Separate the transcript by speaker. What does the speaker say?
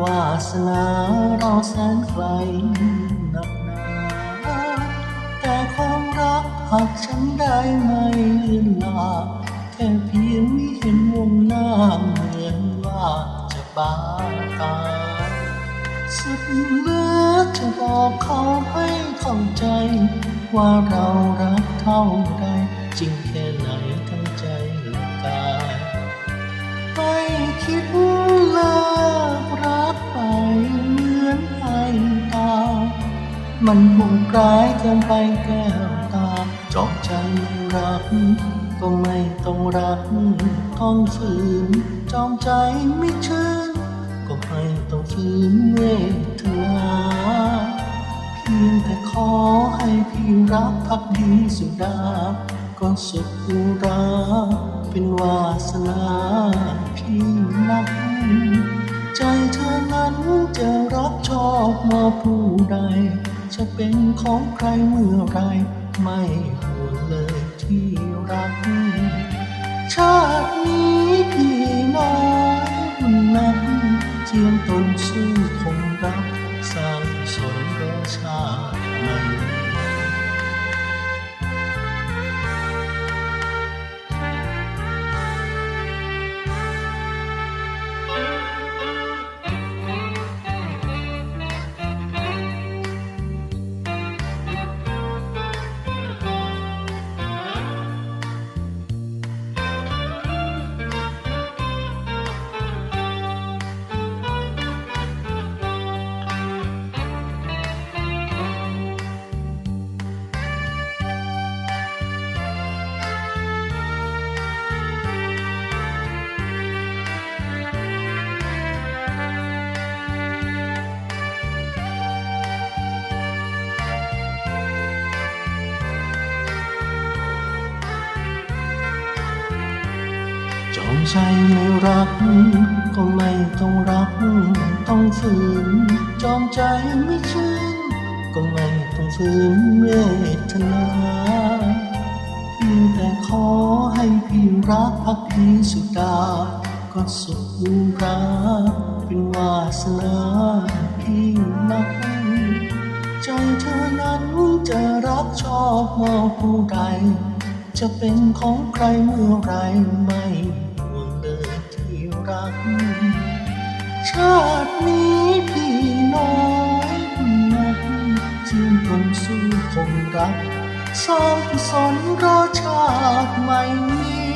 Speaker 1: วาสนาเราแสนไกลหนักหนาแต่ความรักหากฉันได้ไม่เลือนลาแค่เพียงไม่เห็นวงหน้าเหมือนว่าจะบาตายสุดเลือจะบอกเขาให้เข้าใจ ว่าเรารักเท่าใดจริง มันโหดร้ายเกินไปแก้วตาจอกใจไม่รัก ก็ไม่ต้องรักต้องฝืนจอมใจไม่ชื่นก็ไม่ต้องฝืนเวทนาเพียงแต่ขอให้พี่รักพักดีสุดา ก็สุขุราเป็นวาสนาพี่นักใจเธอนั้นจะรักชอบมาผู้ใด จะเป็นของใครเมื่อไรไม่ห่วงเลยที่รัก ชาตินี้พี่น้อยหุ่นนักเจียมตนสู้คงรักสร้างสนรชาติใหม่ จอมใจไม่รัก ก็ไม่ต้องรัก ต้องฝืน จอมใจไม่ชื่น ก็ไม่ต้องฝืนเวทนาเพียงแต่ขอให้พี่รักพักดีสุดา ก็สุขอุราเป็นวาสนาพี่นักใจเธอนั้นจะรักชอบมองผู้ใดจะเป็นของใครเมื่อไรไม่ รัก ชาตินี้พี่น้อยนักจึงคนสู้คงรักสร้างกุศลรอชาติใหม่นี้